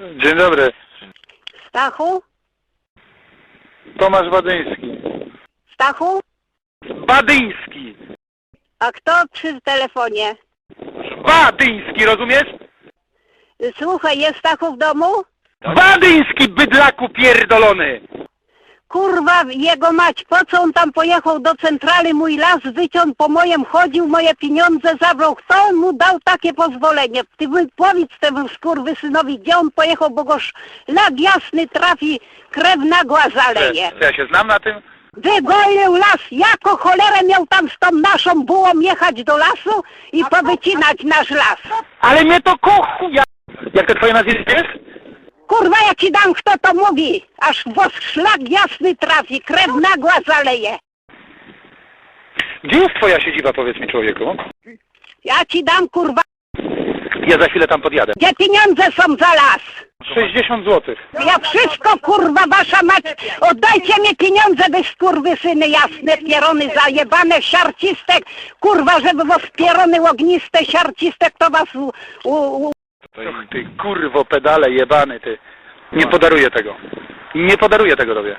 Dzień dobry. Stachu? Tomasz Badyński. Stachu? Badyński! A kto przy telefonie? Badyński, rozumiesz? Słuchaj, jest Stachu w domu? Badyński, bydlaku pierdolony! Kurwa, jego mać, po co on tam pojechał do centrali, mój las wyciął, po mojem chodził, moje pieniądze zabrał. Kto mu dał takie pozwolenie? Ty powiedz temu skurwysynowi, gdzie on pojechał, bo go szlak jasny trafi, krew nagła zaleje. Ja się znam na tym? Wygolił las, jako cholerę miał tam z tą naszą bułą jechać do lasu i powycinać nasz las. Ale mnie to kochu... Ja... Jak to twoje nazwisko jest? Ci dam, kto to mówi, aż w szlak jasny trafi, krew nagła zaleje. Gdzie jest twoja siedziba, powiedz mi człowieku? Ja ci dam, kurwa, Ja za chwilę tam podjadę. gdzie pieniądze są za las. 60 złotych. Ja wszystko, kurwa, wasza mać, oddajcie mi pieniądze, wy skurwysyny jasne, pierony zajebane, siarcistek, kurwa, żeby was pierony ogniste, siarcistek, to was u, u, u, ty kurwo pedale jebany, ty. Nie podaruję tego. Nie podaruję tego tobie.